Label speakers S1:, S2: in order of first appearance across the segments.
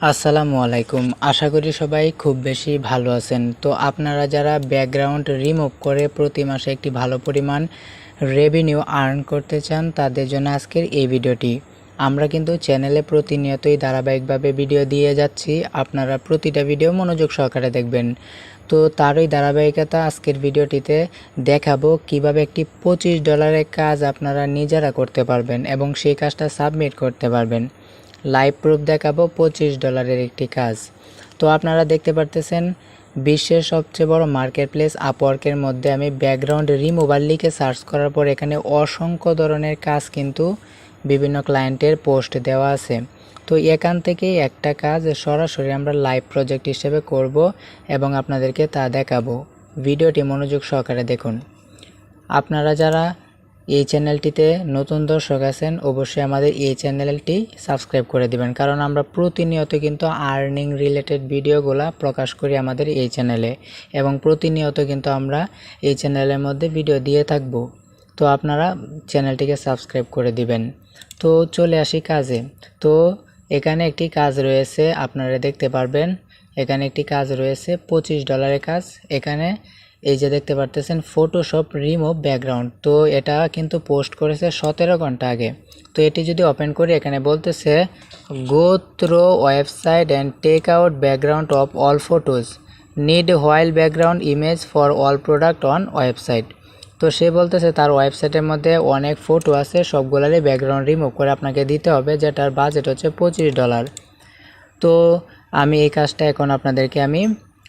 S1: আসসালামু আলাইকুম। আশা করি সবাই খুব বেশি ভালো আছেন। তো আপনারা যারা ব্যাকগ্রাউন্ড রিমুভ করে প্রতি মাসে একটি ভালো পরিমাণ রেভিনিউ আর্ন করতে চান, তাদের জন্য আজকের এই ভিডিওটি। আমরা কিন্তু চ্যানেলে প্রতিনিয়তই ধারাবাহিকভাবে ভিডিও দিয়ে যাচ্ছি। আপনারা প্রতিটা ভিডিও মনোযোগ সহকারে দেখবেন। তো তারই ধারাবাহিকতা আজকের ভিডিওটিতে দেখাবো কীভাবে একটি পঁচিশ ডলারের কাজ আপনারা নিজেরা করতে পারবেন এবং সেই কাজটা সাবমিট করতে পারবেন। লাইভ প্রুফ দেখাবো, পঁচিশ ডলারের একটি কাজ। তো আপনারা দেখতে পারতেছেন, বিশ্বের সবচেয়ে বড় মার্কেট প্লেস আপওয়ার্কের মধ্যে আমি ব্যাকগ্রাউন্ড রিমুভার লিখে সার্চ করার পর এখানে অসংখ্য ধরনের কাজ কিন্তু বিভিন্ন ক্লায়েন্টের পোস্ট দেওয়া আছে। তো এখান থেকেই একটা কাজ সরাসরি আমরা লাইভ প্রজেক্ট হিসেবে করব এবং আপনাদেরকে তা দেখাবো। ভিডিওটি মনোযোগ সহকারে দেখুন। আপনারা যারা এই চ্যানেলটিতে নতুন দর্শক আছেন, অবশ্যই আমাদের এই চ্যানেলটি সাবস্ক্রাইব করে দিবেন। কারণ আমরা প্রতিনিয়ত কিন্তু আর্নিং রিলেটেড ভিডিওগুলা প্রকাশ করি আমাদের এই চ্যানেলে এবং প্রতিনিয়ত কিন্তু আমরা এই চ্যানেলের মধ্যে ভিডিও দিয়ে থাকব। তো আপনারা চ্যানেলটিকে সাবস্ক্রাইব করে দিবেন। তো চলে আসি কাজে। তো এখানে একটি কাজ রয়েছে, আপনারা দেখতে পারবেন। এখানে একটি কাজ রয়েছে, পঁচিশ ডলারের কাজ। এখানে এই যে দেখতে পারতেছেন ফটোশপ রিমুভ ব্যাকগ্রাউন্ড তো এটা কিন্তু পোস্ট করেছে সতেরো ঘণ্টা আগে। তো এটি যদি ওপেন করি, এখানে বলতেছে go through website and take out background of all photos need while background image for all product on website তো সে বলতেছে, তার ওয়েবসাইটের মধ্যে অনেক ফটো আছে, সবগুলারই ব্যাকগ্রাউন্ড রিমুভ করে আপনাকে দিতে হবে, যেটার বাজেট হচ্ছে পঁচিশ ডলার তো আমি এই কাজটা এখন আপনাদেরকে আমি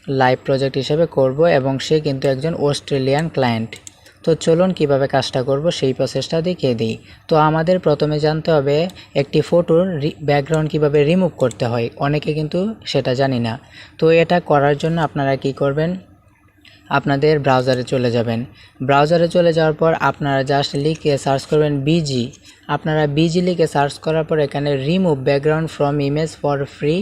S1: লাইভ প্রজেক্ট হিসেবে করব এবং সে কিন্তু একজন অস্ট্রেলিয়ান ক্লায়েন্ট তো চলুন কীভাবে কাজটা করব সেই প্রসেসটা দেখিয়ে দিই। তো আমাদের প্রথমে জানতে হবে একটি ফটোর ব্যাকগ্রাউন্ড কীভাবে রিমুভ করতে হয়। অনেকে কিন্তু সেটা জানি না। তো এটা করার জন্য আপনারা কি করবেন? আপনাদের ব্রাউজারে চলে যাবেন। ব্রাউজারে চলে যাওয়ার পর আপনারা জাস্ট লিখে সার্চ করবেন বিজি আপনারা বিজি লিখে সার্চ করার পর এখানে remove background from image for free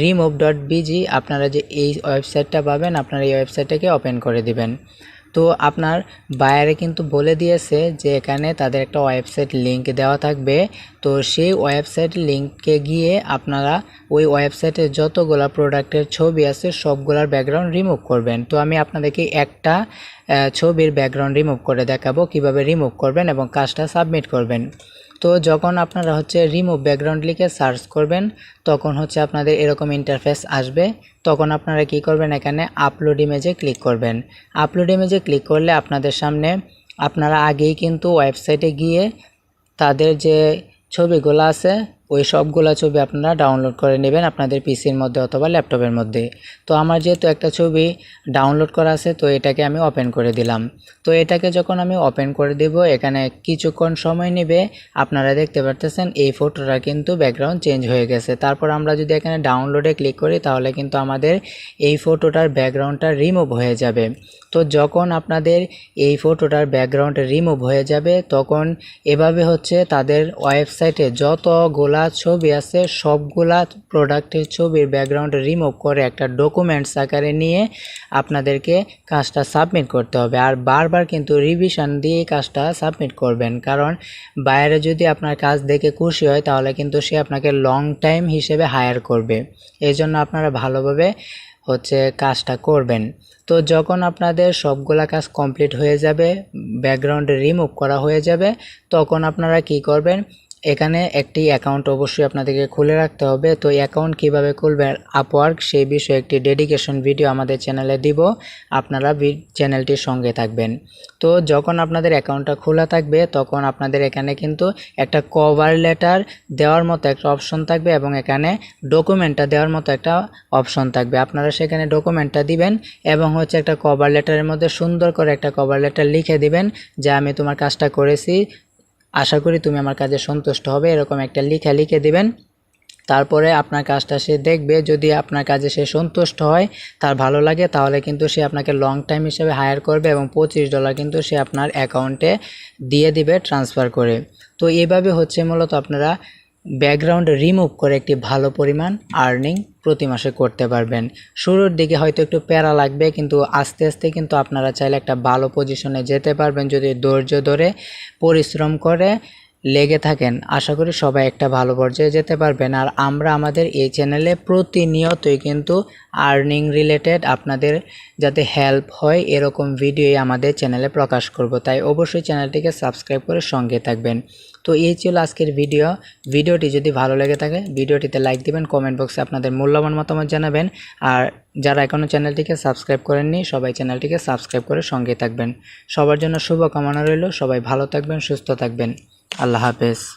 S1: remove dot BG আপনারা যে এই ওয়েবসাইটটা পাবেন, আপনারা এই ওয়েবসাইটটাকে ওপেন করে দিবেন। তো আপনার বায়ারে কিন্তু বলে দিয়েছে যে এখানে তাদের একটা ওয়েবসাইট লিংক দেওয়া থাকবে। তো সেই ওয়েবসাইট লিংকে গিয়ে আপনারা ওই ওয়েবসাইটে যতগুলা প্রোডাক্টের ছবি আছে, সবগুলার ব্যাকগ্রাউন্ড রিমুভ করবেন। তো আমি আপনাদেরকে একটা ছবির ব্যাকগ্রাউন্ড রিমুভ করে দেখাবো কীভাবে রিমুভ করবেন এবং কাজটা সাবমিট করবেন। তো যখন আপনারা হচ্ছে রিমুভ ব্যাকগ্রাউন্ড লিখে সার্চ করবেন, তখন হচ্ছে আপনাদের এরকম ইন্টারফেস আসবে। তখন আপনারা কি করবেন এখানে আপলোড ইমেজে ক্লিক করবেন। আপলোড ইমেজে ক্লিক করলে আপনাদের সামনে আপনারা আগেই কিন্তু ওয়েবসাইটে গিয়ে তাদের যে ছবিগুলো আছে ওই সবগুলো ছবি আপনারা ডাউনলোড করে নেবেন আপনাদের পিসির মধ্যে অথবা ল্যাপটপের মধ্যে। তো আমার যেহেতু একটা ছবি ডাউনলোড করা আছে, তো এটাকে আমি ওপেন করে দিলাম। তো এটাকে যখন আমি ওপেন করে দেব, এখানে কিছুক্ষণ সময় নেবে। আপনারা দেখতে পারতেছেন, এই ফটোটা কিন্তু ব্যাকগ্রাউন্ড চেঞ্জ হয়ে গেছে। তারপর আমরা যদি এখানে ডাউনলোডে ক্লিক করি, তাহলে কিন্তু আমাদের এই ফটোটার ব্যাকগ্রাউন্ডটা রিমুভ হয়ে যাবে। তো যখন আপনাদের এই ফটোটার ব্যাকগ্রাউন্ড রিমুভ হয়ে যাবে, তখন এভাবে হচ্ছে তাদের ওয়েবসাইটে যতগুলা ছবি আছে সবগুলা প্রোডাক্টের ছবির ব্যাকগ্রাউন্ড রিমুভ করে একটা ডকুমেন্টস আকারে নিয়ে আপনাদেরকে কাজটা সাবমিট করতে হবে। আর বারবার কিন্তু রিভিশন দিয়ে কাজটা সাবমিট করবেন। কারণ বাইরে যদি আপনার কাজ দেখে খুশি হয়, তাহলে কিন্তু সে আপনাকে লং টাইম হিসেবে হায়ার করবে। এই জন্য আপনারা ভালোভাবে হচ্ছে কাজটা করবেন। তো যখন আপনাদের সবগুলা কাজ কমপ্লিট হয়ে যাবে ব্যাকগ্রাউন্ড রিমুভ করা হয়ে যাবে, তখন আপনারা কি করবেন? এখানে একটি অ্যাকাউন্ট অবশ্যই আপনাদেরকে খুলে রাখতে হবে। তো অ্যাকাউন্ট কীভাবে খুলবেন আপওয়ার্ক সেই বিষয়ে একটি ডেডিকেশন ভিডিও আমাদের চ্যানেলে দিব। আপনারা চ্যানেলটির সঙ্গে থাকবেন। তো যখন আপনাদের অ্যাকাউন্টটা খোলা থাকবে, তখন আপনাদের এখানে কিন্তু একটা কভার লেটার দেওয়ার মতো একটা অপশন থাকবে এবং এখানে ডকুমেন্টটা দেওয়ার মতো একটা অপশন থাকবে। আপনারা সেখানে ডকুমেন্টটা দিবেন এবং হচ্ছে একটা কভার লেটারের মধ্যে সুন্দর করে একটা কভার লেটার লিখে দিবেন যে, আমি তোমার কাজটা করেছি আশা করি তুমি আমার কাজে সন্তুষ্ট হবে। এরকম একটা লিখা লিখে দেবেন। তারপরে আপনার কাজটা সে দেখবে। যদি আপনার কাজে সে সন্তুষ্ট হয়, তার ভালো লাগে, তাহলে কিন্তু সে আপনাকে লং টাইম হিসেবে হায়ার করবে এবং পঁচিশ ডলার কিন্তু সে আপনার অ্যাকাউন্টে দিয়ে দিবে ট্রান্সফার করে। তো এইভাবে হচ্ছে মূলত আপনারা ব্যাকগ্রাউন্ড রিমুভ করে একটি ভালো পরিমাণ আর্নিং প্রতি মাসে করতে পারবেন। শুরুর দিকে হয়তো একটু প্যারা লাগবে, কিন্তু আস্তে আস্তে কিন্তু আপনারা চাইলে একটা ভালো পজিশনে যেতে পারবেন। যদি ধৈর্য ধরে পরিশ্রম করে লেগে থাকেন। আশা করি সবাই একটা ভালো পর্যায়ে যেতে পারবেন। আর আমরা আমাদের এই চ্যানেলে প্রতিনিয়তই কিন্তু আর্নিং রিলেটেড আপনাদের যাতে হেল্প হয়, এরকম ভিডিওই আমাদের চ্যানেলে প্রকাশ করব। তাই অবশ্যই চ্যানেলটিকে সাবস্ক্রাইব করে সঙ্গে থাকবেন। তো এই ছিল আজকের ভিডিও ভিডিওটি যদি ভালো লেগে থাকে ভিডিওটিতে লাইক দিবেন কমেন্ট বক্সে আপনাদের মূল্যবান মতামত জানাবেন। আর যারা এখনও চ্যানেলটিকে সাবস্ক্রাইব করেননি, সবাই চ্যানেলটিকে সাবস্ক্রাইব করে সঙ্গে থাকবেন। সবার জন্য শুভকামনা রইল। সবাই ভালো থাকবেন, সুস্থ থাকবেন। আল্লাহ হাফেজ।